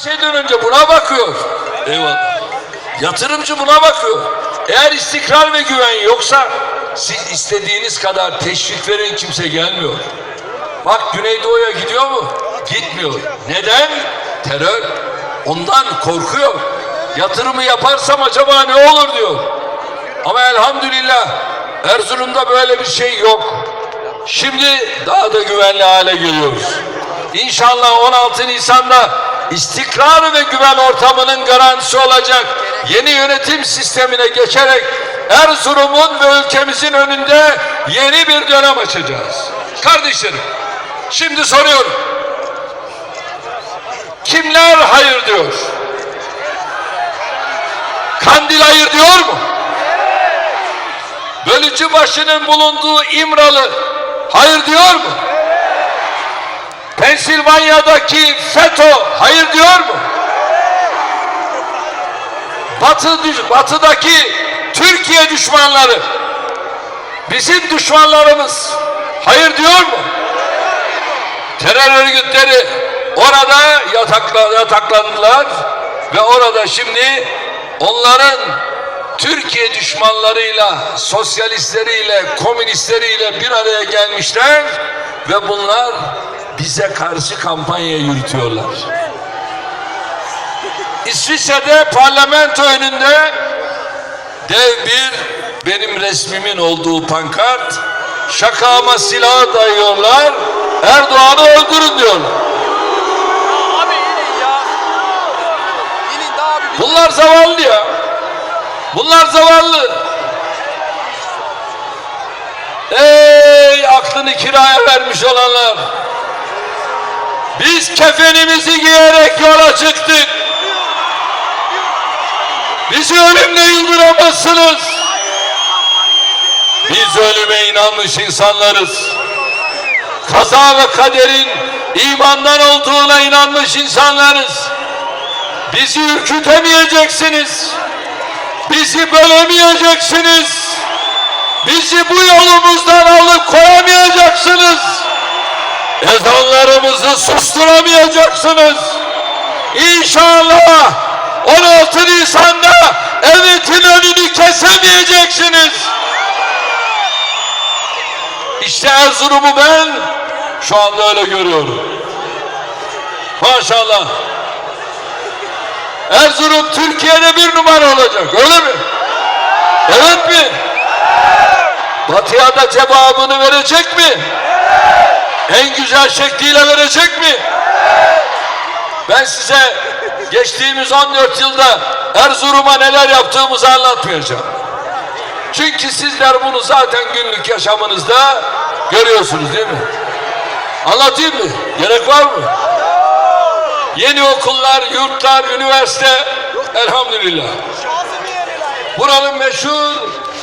şeyden önce buna bakıyor. Eyvallah. Yatırımcı buna bakıyor. Eğer istikrar ve güven yoksa siz istediğiniz kadar teşvik verin kimse gelmiyor. Bak Güneydoğu'ya gidiyor mu? Gitmiyor. Neden? Terör. Ondan korkuyor. Yatırımı yaparsam acaba ne olur diyor. Ama elhamdülillah Erzurum'da böyle bir şey yok. Şimdi daha da güvenli hale geliyoruz. İnşallah 16 Nisan'da istikrar ve güven ortamının garantisi olacak yeni yönetim sistemine geçerek Erzurum'un ve ülkemizin önünde yeni bir dönem açacağız. Kardeşlerim, şimdi soruyorum. Kimler hayır diyor? Kandil hayır diyor mu? Bölücü başının bulunduğu İmralı hayır diyor mu? Pensilvanya'daki FETÖ hayır diyor mu? Batı, batıdaki Türkiye düşmanları bizim düşmanlarımız hayır diyor mu? Terör örgütleri orada yatakla, yataklandılar ve orada şimdi onların Türkiye düşmanlarıyla, sosyalistleriyle, komünistleriyle bir araya gelmişler ve bunlar bize karşı kampanya yürütüyorlar. İsviçre'de parlamento önünde dev bir benim resmimin olduğu pankart şakama silah dayıyorlar Erdoğan'ı öldürün diyorlar. Bunlar zavallı ya. Bunlar zavallı. Ey aklını kiraya vermiş olanlar. Biz kefenimizi giyerek yola çıktık. Bizi ölümle yıldıramazsınız. Biz ölüme inanmış insanlarız. Kaza ve kaderin imandan olduğuna inanmış insanlarız. Bizi ürkütemeyeceksiniz. Bizi bölemeyeceksiniz. Bizi bu yolumuzdan alıp koyamayacaksınız. Ezanlarımızı susturamayacaksınız. İnşallah 16 Nisan'da evetin önünü kesemeyeceksiniz. İşte Erzurum'u ben şu anda öyle görüyorum. Maşallah. Erzurum Türkiye'de bir numara olacak öyle mi? Evet mi? Batıya da cevabını verecek mi? En güzel şekliyle verecek mi? Ben size geçtiğimiz 14 yılda Erzurum'a neler yaptığımızı anlatmayacağım. Çünkü sizler bunu zaten günlük yaşamınızda görüyorsunuz değil mi? Anlatayım mı? Gerek var mı? Yeni okullar, yurtlar, üniversite elhamdülillah. Buranın meşhur